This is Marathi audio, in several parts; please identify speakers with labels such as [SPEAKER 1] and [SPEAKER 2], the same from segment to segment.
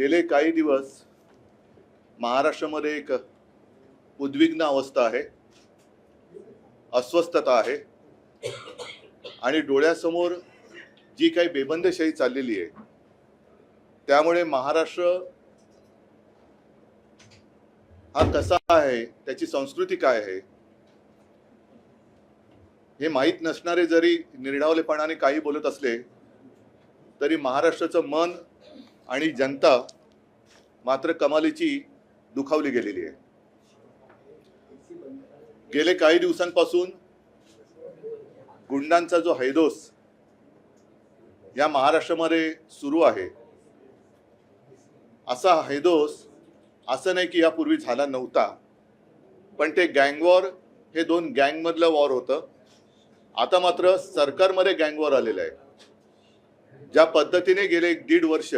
[SPEAKER 1] गेले काही दिवस महाराष्ट्रामध्ये एक उद्विग्न अवस्था आहे. अस्वस्थता आहे. आणि डोळ्यासमोर जी काही बेबंदशाही चाललेली आहे त्यामुळे महाराष्ट्र हा कसा आहे त्याची संस्कृती काय आहे हे माहीत नसणारे जरी निर्ढावलेपणाने काही बोलत असले तरी महाराष्ट्राचं मन आणि जनता मात्र कमालीची दुखावली गेलेली आहे. गेले काही दिवसांपासून गुंडांचा जो हैदोस या महाराष्ट्रामध्ये सुरू आहे असा हैदोस असं नाही की यापूर्वी झाला नव्हता पण ते गँगवॉर हे दोन गँगमधलं वॉर होतं. आता मात्र सरकारमध्ये गँगवॉर आलेलं आहे. ज्या पद्धतीने गेले एक दीड वर्ष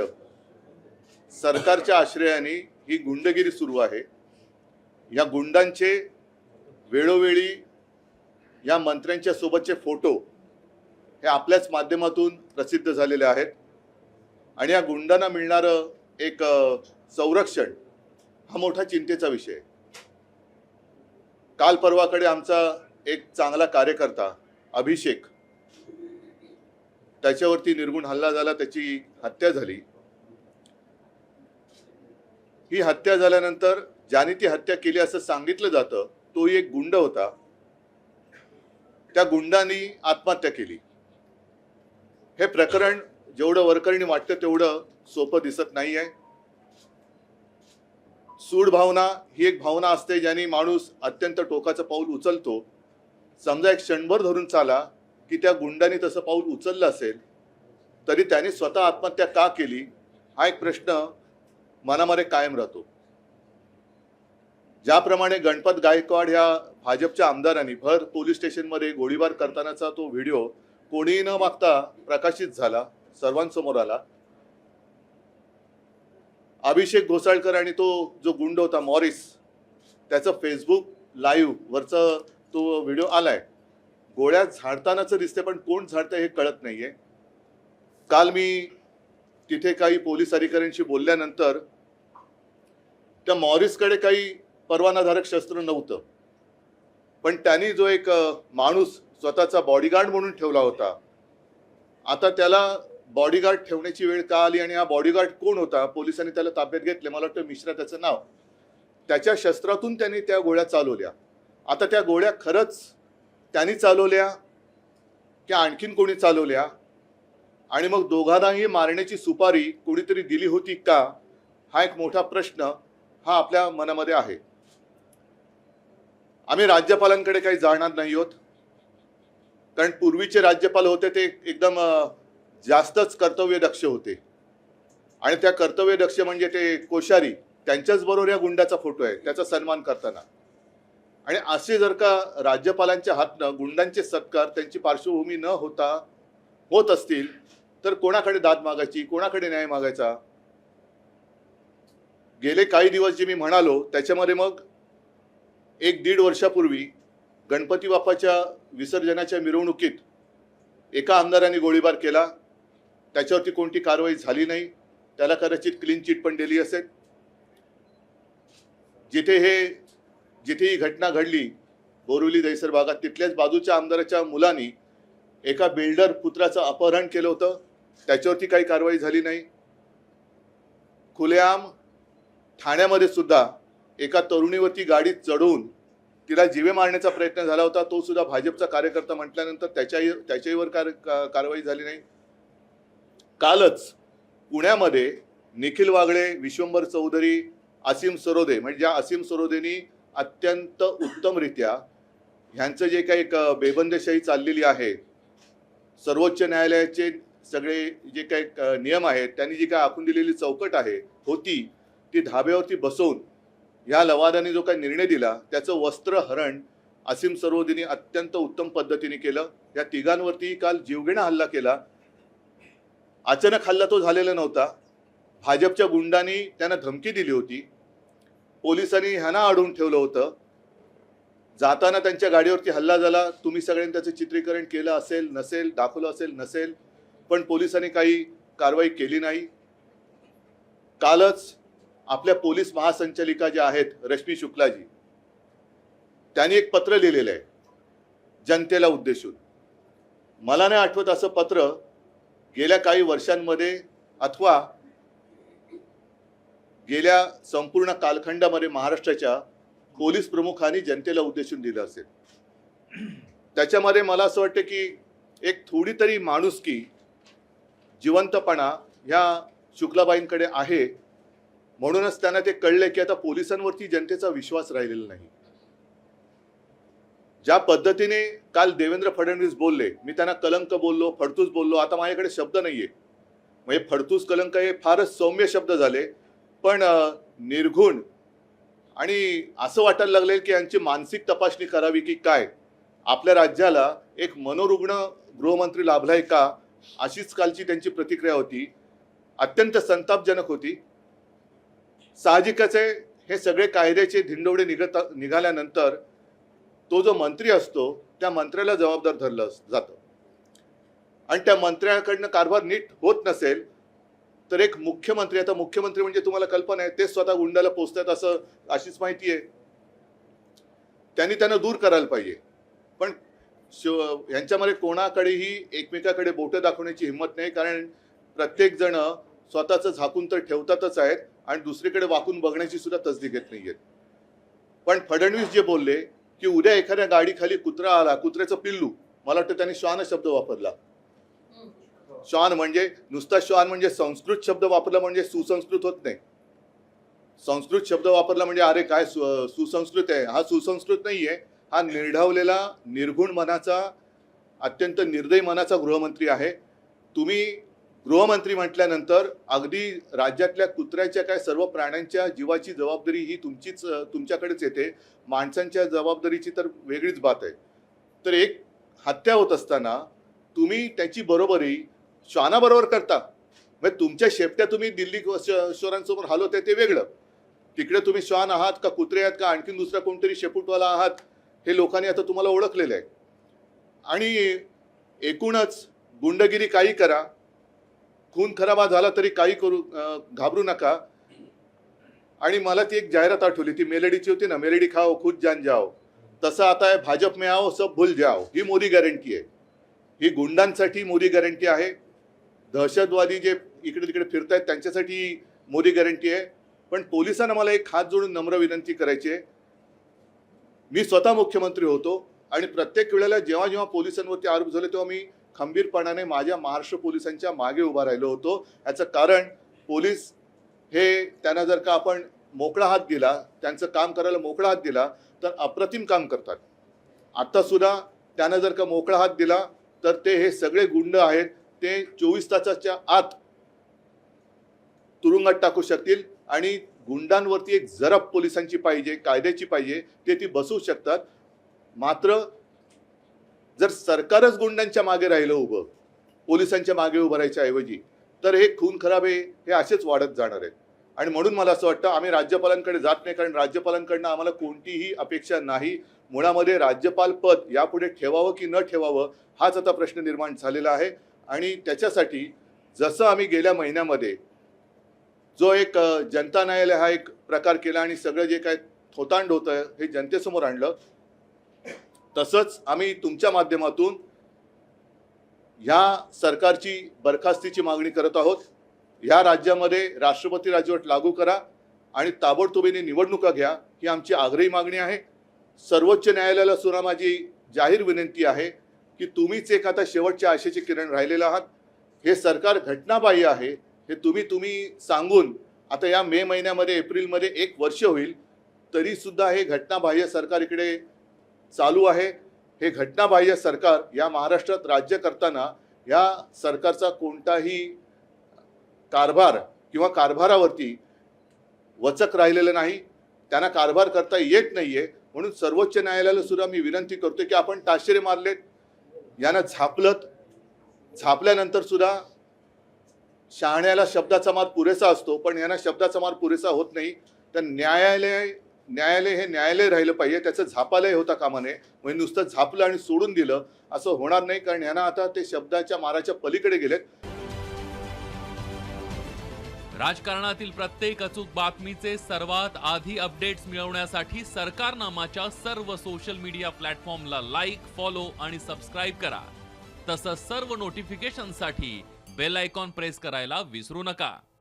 [SPEAKER 1] सरकारच्या आश्रयाने ही गुंडगिरी सुरू आहे. या गुंडांचे वेळोवेळी या मंत्र्यांच्या सोबतचे फोटो हे आपल्याच माध्यमातून प्रसिद्ध झालेले आहेत. आणि या गुंडांना मिळणारं एक संरक्षण हा मोठा चिंतेचा विषय काल परवाकडे आमचा एक चांगला कार्यकर्ता अभिषेक त्याच्यावरती निर्गुण हल्ला झाला त्याची हत्या झाली. ही हत्या झाल्यानंतर ज्याने ती हत्या केली असं सांगितलं जातं तोही एक गुंड होता. त्या गुंडांनी आत्महत्या केली. हे प्रकरण जेवढं वरकरणी वाटतं तेवढं सोपं दिसत नाही आहे सूड भावना ही एक भावना असते ज्याने माणूस अत्यंत टोकाचं पाऊल उचलतो. समजा एक क्षणभर धरून चाला की त्या गुंडाने तसं पाऊल उचललं असेल तरी त्याने स्वतः आत्महत्या का केली? हा एक प्रश्न मनामध्ये कायम राहतो. ज्याप्रमाणे गणपत गायकवाड ह्या भाजपच्या आमदारांनी भर पोलीस स्टेशनमध्ये गोळीबार करतानाचा तो व्हिडिओ कोणीही न मागता प्रकाशित झाला सर्वांसमोर आला. अभिषेक घोसाळकर आणि तो जो गुंड होता मॉरिस त्याचं फेसबुक लाईव्ह वरचं तो व्हिडिओ आलाय. गोळ्या झाडतानाच दिसते पण कोण झाडतं हे कळत नाहीये. काल मी तिथे काही पोलीस अधिकाऱ्यांशी बोलल्यानंतर त्या मॉरिसकडे काही परवानाधारक शस्त्र नव्हतं. पण त्यांनी जो एक माणूस स्वतःचा बॉडीगार्ड म्हणून ठेवला होता. आता त्याला बॉडीगार्ड ठेवण्याची वेळ का आली आणि हा बॉडीगार्ड कोण होता? पोलिसांनी त्याला ताब्यात घेतले. मला वाटतं मिश्रा त्याचं नाव. त्याच्या शस्त्रातून त्यांनी त्या गोळ्या चालवल्या. आता त्या गोळ्या खरंच त्यांनी चालवल्या की आणखीन कोणी चालवल्या? आणि मग दोघांनाही मारण्याची सुपारी कोणीतरी दिली होती का? हा एक मोठा प्रश्न. हा आपल्या मनामध्ये आहे. आम्ही राज्यपालांकडे काही जाणार नाही आहोत कारण पूर्वीचे राज्यपाल होते ते एकदम जास्तच कर्तव्यदक्ष होते. आणि त्या कर्तव्यदक्ष म्हणजे ते कोश्यारी त्यांच्याच बरोबर या गुंडाचा फोटो आहे त्याचा सन्मान करताना. आणि असे जर का राज्यपालांच्या हातनं गुंडांचे सत्कार त्यांची पार्श्वभूमी न होता होत असतील तर कोणाकडे दाद मागायची कोणाकडे न्याय मागायचा? गेले काही दिवस जे मी म्हणालो त्याच्यामध्ये मग एक दीड वर्षापूर्वी गणपती बाप्पाच्या विसर्जनाच्या मिरवणुकीत एका आमदाराने गोळीबार केला. त्याच्यावरती कोणती कारवाई झाली नाही. त्याला कदाचित क्लीन चिट पण दिली असेल. जिथे हे जिथे ही घटना घडली बोरिवली दैसर भागात तिथल्याच बाजूच्या आमदाराच्या मुलांनी एका बिल्डर पुत्राचं अपहरण केलं होतं. त्याच्यावरती काही कारवाई झाली नाही. खुलेआम ठाण्यामध्ये सुद्धा एका तरुणीवरती गाडीत चढवून तिला जीवे मारण्याचा प्रयत्न झाला होता तो सुद्धा भाजपचा कार्यकर्ता म्हटल्यानंतर त्याच्याही त्याच्याहीवर कार कारवाई झाली नाही. कालच पुण्यामध्ये निखिल वागळे विश्वंभर चौधरी असीम सरोदे म्हणजे ज्या असीम सरोदेनी अत्यंत उत्तमरित्या ह्यांचं जे काही एक बेबंदशाही चाललेली आहे सर्वोच्च न्यायालयाचे सगळे जे काही नियम आहेत त्यांनी जी काही आखून दिलेली चौकट आहे होती ती धाब्यावरती बसवून ह्या लवादाने जो काही निर्णय दिला त्याचं वस्त्रहरण असीम सरोदिनी अत्यंत उत्तम पद्धतीने केलं. या तिघांवरती काल जीवघेणा हल्ला केला. अचानक हल्ला तो झालेला नव्हता. भाजपच्या गुंडांनी त्यांना धमकी दिली होती. पोलिसांनी ह्यांना अडवून ठेवलं होतं. जाताना त्यांच्या गाडीवरती हल्ला झाला. तुम्ही सगळ्यांनी त्याचं चित्रीकरण केलं असेल नसेल दाखवलं असेल नसेल. पण पोलिसांनी काही कारवाई केली नाही. कालच आपल्या पोलीस महासंचालिका ज्या आहेत रश्मी शुक्लाजी त्यांनी एक पत्र लिहिलेलं आहे जनतेला उद्देशून. मला नाही आठवत असं पत्र गेल्या काही वर्षांमध्ये अथवा गेल्या संपूर्ण कालखंडामध्ये महाराष्ट्राच्या पोलीस प्रमुखांनी जनतेला उद्देशून दिलं असेल. त्याच्यामध्ये मला असं वाटतं की एक थोडी तरी माणुसकी जिवंतपणा ह्या शुक्लाबाईंकडे आहे. म्हणूनच त्यांना ते कळले की आता पोलिसांवरती जनतेचा विश्वास राहिलेला नाही. ज्या पद्धतीने काल देवेंद्र फडणवीस बोलले मी त्यांना कलंक बोललो फडतूस बोललो आता माझ्याकडे शब्द नाहीये. म्हणजे फडतूस कलंक हे फारच सौम्य शब्द झाले पण निर्घुण आणि असं वाटायला लागले की यांची मानसिक तपासणी करावी की काय? आपल्या राज्याला एक मनोरुग्ण गृहमंत्री लाभलाय का? अशीच कालची त्यांची प्रतिक्रिया होती. अत्यंत संतापजनक होती. साहजिकच आहे. हे सगळे कायद्याचे धिंडवडे निघत निघाल्यानंतर तो जो मंत्री असतो त्या मंत्र्याला जबाबदार धरलं जातं. आणि त्या मंत्र्याकडनं कारभार नीट होत नसेल तर एक मुख्यमंत्री आता मुख्यमंत्री म्हणजे तुम्हाला कल्पना आहे ते स्वतः गुंडाला पोचतात असं अशीच माहिती आहे. त्यांनी त्यांना दूर करायला पाहिजे. पण शिव यांच्यामध्ये कोणाकडेही एकमेकाकडे बोटं दाखवण्याची हिंमत नाही कारण प्रत्येकजण स्वतःचं झाकून तर ठेवतातच आहेत. आणि दुसरीकडे वाकून बघण्याची सुद्धा तसदी घेत नाहीयेत. पण फडणवीस जे बोलले की उद्या एखाद्या गाडीखाली कुत्रा आला कुत्र्याचं पिल्लू मला वाटतं त्यांनी श्वान शब्द वापरला. श्वान म्हणजे नुसता श्वान म्हणजे संस्कृत शब्द वापरला म्हणजे सुसंस्कृत होत नाही. संस्कृत शब्द वापरला म्हणजे अरे काय सुसंस्कृत आहे? हा सुसंस्कृत नाहीये. हा निर्ढावलेला निर्गुण मनाचा अत्यंत निर्दयी मनाचा गृहमंत्री आहे. तुम्ही गृहमंत्री म्हटल्यानंतर अगदी राज्यातल्या कुत्र्याच्या काय सर्व प्राण्यांच्या जीवाची जबाबदारी ही तुमचीच तुमच्याकडेच येते. माणसांच्या जबाबदारीची तर वेगळीच बात आहे. तर एक हत्या होत असताना तुम्ही त्याची बरोबरी श्वानाबरोबर करता. म्हणजे तुमच्या शेपट्या तुम्ही दिल्ली श- शोरांसमोर हलवते ते वेगळं. तिकडे तुम्ही श्वान आहात का कुत्रे आहात का आणखीन दुसरा कोणतरी शेपूटवाला आहात हे लोकांनी आता तुम्हाला ओळखलेलं आहे. आणि एकूणच गुंडगिरी काही करा. खून खराबा झाला तरी काही करू घाबरू नका. आणि मला ती एक जाहिरात आठवली ती मेलडीची होती ना मेलेडी खाओ खुद जान जाओ. तसं आता आहे भाजप मे आओ सब भूल जाओ. ही मोदी गॅरंटी आहे. ही गुंडांसाठी मोदी गॅरंटी आहे. दहशतवादी जे इकडे तिकडे फिरत आहेत त्यांच्यासाठी ही मोदी गॅरंटी आहे. पण पोलिसांना मला एक हात जोडून नम्र विनंती करायची आहे. मी स्वतः मुख्यमंत्री होतो आणि प्रत्येक वेळेला जेव्हा जेव्हा पोलिसांवरती आरोप झाले तेव्हा मी खंबीरपणाने माझ्या महाराष्ट्र पोलिसांच्या मागे उभा राहिलो होतो. याचं कारण पोलीस हे त्यांना जर का आपण मोकळा हात दिला त्यांचं काम करायला मोकळा हात दिला तर अप्रतिम काम करतात. आता सुद्धा त्यांना जर का मोकळा हात दिला तर ते हे सगळे गुंड आहेत ते चोवीस तासाच्या आत तुरुंगात टाकू शकतील आणि गुंडांवरती एक जरब पोलिसांची पाहिजे कायद्याची पाहिजे ते ती बसू शकतात. मात्र जर सरकारच गुंडांच्या मागे राहिलं उभं पोलिसांच्या मागे उभं राहायच्या ऐवजी तर हे खून खराबे हे असेच वाढत जाणार आहेत. आणि म्हणून मला असं वाटतं आम्ही राज्यपालांकडे जात नाही कारण राज्यपालांकडनं आम्हाला कोणतीही अपेक्षा नाही. मुळामध्ये राज्यपाल पद यापुढे ठेवावं की न ठेवावं हाच आता प्रश्न निर्माण झालेला आहे. आणि त्याच्यासाठी जसं आम्ही गेल्या महिन्यामध्ये जो एक जनता न्यायालय हा एक प्रकार केला आणि सगळं जे काय थोतांड होतं हे जनतेसमोर आणलं तसंच आम्ही तुमच्या माध्यमातून ह्या सरकारची बरखास्तीची मागणी करत आहोत. ह्या राज्यामध्ये राष्ट्रपती राजवट लागू करा आणि ताबडतोबीने निवडणुका घ्या ही आमची आग्रही मागणी आहे. सर्वोच्च न्यायालयाला सुद्धा माझी जाहीर विनंती आहे की तुम्हीच एक आता शेवटच्या आशेचे किरण राहिलेलं आहात. हे सरकार घटनाबाह्य आहे. हे तुम्ही तुम्ही सांगून आता या मे महिन्यामध्ये एप्रिलमध्ये एक वर्ष होईल तरीसुद्धा हे घटनाबाह्य सरकार इकडे चालू आहे. हे घटनाबाह्य सरकार या महाराष्ट्रात राज्य करताना या सरकारचा कोणताही कारभार किंवा कारभारावरती वचक राहिलेलं नाही. त्यांना कारभार करता येत नाहीये. म्हणून सर्वोच्च न्यायालयाला सुद्धा मी विनंती करतोय की आपण ताशेरे मारलेत. यांना झापलत. झापल्यानंतर सुद्धा शहाण्याला शब्दाचा मार पुरेसा असतो. पण यांना शब्दाचा मार पुरेसा होत नाही. तर न्यायालय न्यायालय हे न्यायालय राहिलं पाहिजे त्याचं झापालय होता कामा नये म्हणजे नुसतं झापलं आणि सोडून दिलं असं होणार नाही कारण यांना आता ते शब्दाच्या माराच्या पलीकडे गेलेत.
[SPEAKER 2] राजकारणातील प्रत्येक अचूक बातमीचे सर्वात आधी अपडेट्स मिळवण्यासाठी सरकारनामाच्या सर्व सोशल मीडिया प्लॅटफॉर्मला लाईक फॉलो आणि सबस्क्राईब करा. तसंच सर्व नोटिफिकेशनसाठी बेल आयकॉन प्रेस करायला विसरू नका.